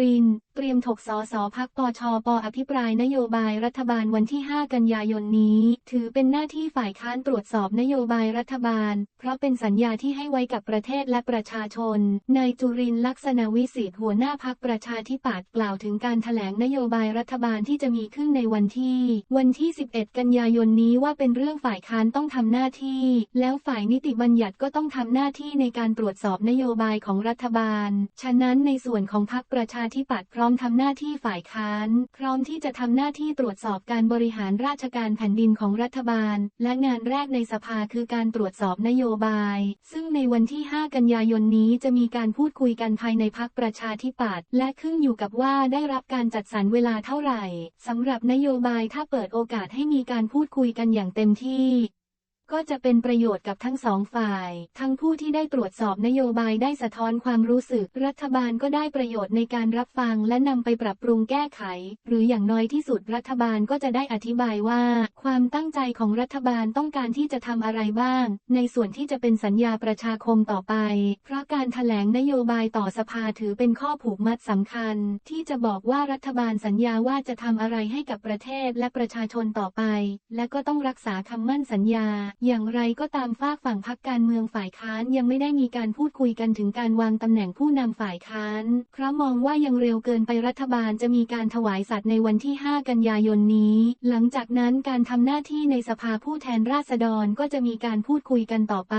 รินทร์ เตรียมถกสสพักปชปอภิปรายนโยบายรัฐบาลวันที่ 5 กันยายนนี้ ถือเป็นหน้าที่ฝ่ายค้านตรวจสอบนโยบายรัฐบาล เพราะเป็นสัญญาที่ให้ไว้กับประเทศและประชาชน นายจุรินลักษณวิสิทธิ์หัวหน้าพักประชาธิปัตย์กล่าวถึงการถแถลงนโยบายรัฐบาลที่จะมีขึ้นในวันที่ วันที่ 11 กันยายนนี้ว่าเป็นเรื่องฝ่ายค้านต้องทำหน้าที่ แล้วฝ่ายนิติบัญญัติก็ต้องทำหน้าที่ในการตรวจสอบนโยบายของรัฐบาล ฉะนั้นในส่วนของพรรคประชาธิปัตย์พร้อมมทำหน้าที่ฝ่ายค้าน พร้อมที่จะทำหน้าที่ตรวจสอบการบริหารราชการแผ่นดินของรัฐบาล และงานแรกในสภาคือการตรวจสอบนโยบาย ซึ่งในวันที่ 5 กันยายนนี้จะมีการพูดคุยกันภายในพรรคประชาธิปัตย์และขึ้นอยู่กับว่าได้รับการจัดสรรเวลาเท่าไหร่สำหรับนโยบายถ้าเปิดโอกาสให้มีการพูดคุยกันอย่างเต็มที่ ก็จะเป็นประโยชน์กับทั้งสองฝ่าย ทั้งผู้ที่ได้ตรวจสอบนโยบายได้สะท้อนความรู้สึก รัฐบาลก็ได้ประโยชน์ในการรับฟังและนำไปปรับปรุงแก้ไข หรืออย่างน้อยที่สุดรัฐบาลก็จะได้อธิบายว่า ความตั้งใจของรัฐบาลต้องการที่จะทำอะไรบ้าง ในส่วนที่จะเป็นสัญญาประชาคมต่อไป เพราะการถแถลงนโยบายต่อสภาถือเป็นข้อผูกมัดสำคัญ ที่จะบอกว่ารัฐบาลสัญญาว่าจะทำอะไรให้กับประเทศและประชาชนต่อไป และก็ต้องรักษาคำมั่นสัญญาอย่างไรก็ตามฝาฝั่งพักการเมืองฝ่ายค้านยังไม่ได้มีการพูดคุยกันถึงการวางตำแหน่งผู้นำฝ่ายค้าน เพราะมองว่ายังเร็วเกินไปรัฐบาลจะมีการถวายสัตว์ในวันที่ 5 กันยายนนี้ หลังจากนั้นการทำหน้าที่ในสภาผู้แทนราษฎรก็จะมีการพูดคุยกันต่อไป